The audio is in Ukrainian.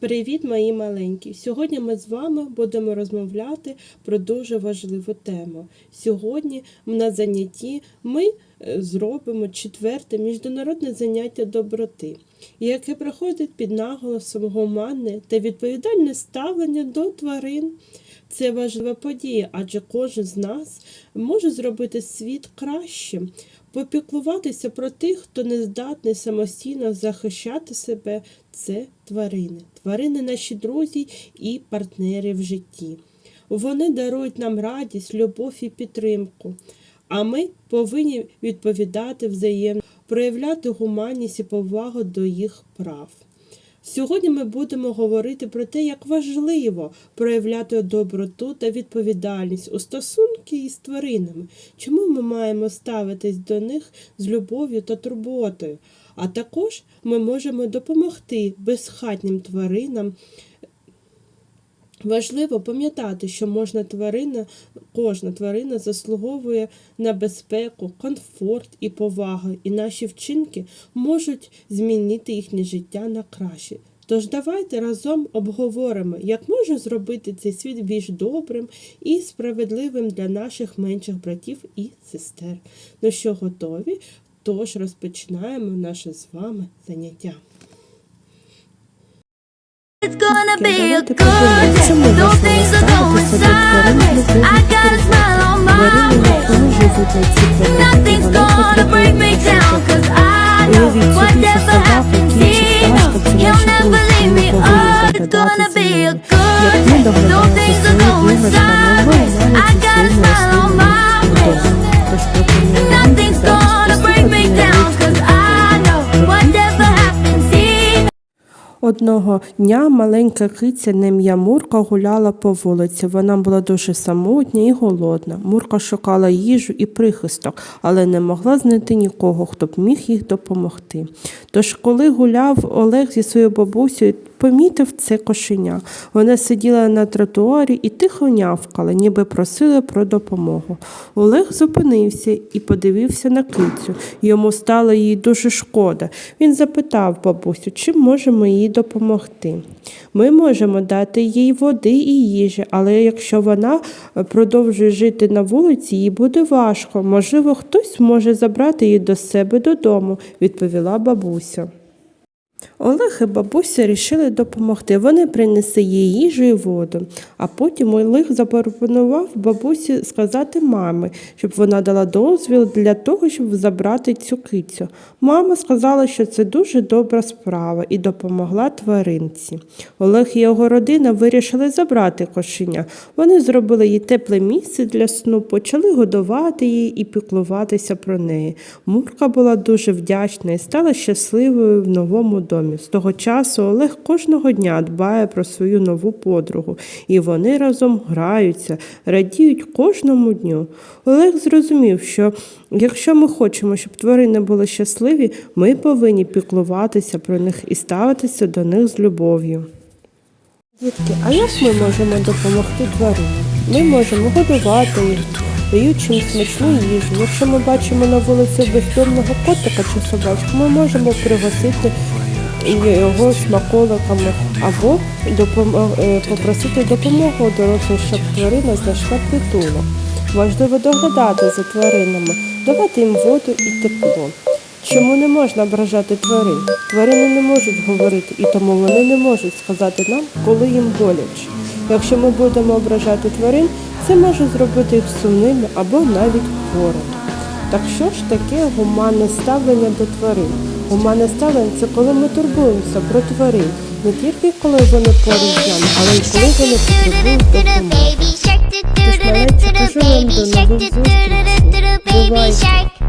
Привіт, мої маленькі! Сьогодні ми з вами будемо розмовляти про дуже важливу тему. Сьогодні на занятті ми е, зробимо четверте міжнародне заняття доброти, яке проходить під наголосом гуманне та відповідальне ставлення до тварин. Це важлива подія, адже кожен з нас може зробити світ кращим, попіклуватися про тих, хто не здатний самостійно захищати себе. Це тварини. Тварини наші друзі і партнери в житті. Вони дарують нам радість, любов і підтримку. А ми повинні відповідати взаємно, проявляти гуманність і повагу до їх прав. Сьогодні ми будемо говорити про те, як важливо проявляти доброту та відповідальність у стосунки із тваринами, чому ми маємо ставитись до них з любов'ю та турботою. А також ми можемо допомогти безхатнім тваринам. Важливо пам'ятати, що можна тварина, кожна тварина заслуговує на безпеку, комфорт і повагу, і наші вчинки можуть змінити їхнє життя на краще. Тож давайте разом обговоримо, як можна зробити цей світ більш добрим і справедливим для наших менших братів і сестер. Ну що, готові? Тож розпочинаємо наше з вами заняття. It's gonna be a good day. чому things are going sideways, I got a smile on my face. Nothing's gonna break me down, cause I know whatever happens here, наші never leave me. Oh, it's gonna be a good day. Though things are going sideways, I got a smile on my вдома. Одного дня маленька киця нем'я Мурка гуляла по вулиці. Вона була дуже самотня і голодна. Мурка шукала їжу і прихисток, але не могла знайти нікого, хто б міг їх допомогти. Тож, коли гуляв Олег зі своєю бабусею, помітив це кошеня. Вона сиділа на тротуарі і тихо нявкала, ніби просила про допомогу. Олег зупинився і подивився на кицю. Йому стало їй дуже шкода. Він запитав бабусю, чим можемо їй допомогти. Ми можемо дати їй води і їжі, але якщо вона е, продовжує жити на вулиці, їй буде важко. Можливо, хтось може забрати її до себе додому, відповіла бабуся. Олег і бабуся рішили допомогти. Вони принесли їй їжу і воду. А потім Олег запропонував бабусі сказати мамі, щоб вона дала дозвіл для того, щоб забрати цю кицю. Мама сказала, що це дуже добра справа і допомогла тваринці. Олег і його родина вирішили забрати кошеня. Вони зробили їй тепле місце для сну, почали годувати її і піклуватися про неї. Мурка була дуже вдячна і стала щасливою в новому домі. З того часу Олег кожного дня дбає про свою нову подругу, і вони разом граються, радіють кожному дню. Олег зрозумів, що якщо ми хочемо, щоб тварини були щасливі, ми повинні піклуватися про них і ставитися до них з любов'ю. Дітки, а як ми можемо допомогти тваринам? Ми можемо годувати їх, даючи їм смачну їжу. Якщо ми бачимо на вулиці бездомного котика чи собачку, ми можемо пригостити його смаколиками або допомо- е, попросити допомогу у дорослих, щоб тварина знайшла притулок. Важливо доглядати за тваринами, давати їм воду і тепло. Чому не можна ображати тварин? Тварини не можуть говорити, і тому вони не можуть сказати нам, коли їм боляче. Якщо ми будемо ображати тварин, це може зробити їх сумними або навіть хворими. Так що ж таке гуманне ставлення до тварин? Гуманне ставлення це коли ми турбуємося про тварин, не тільки коли вони поруч з нами, але й коли вони потребують допомоги. Тож, маленькі вам до нових зустрічей. Бувайте!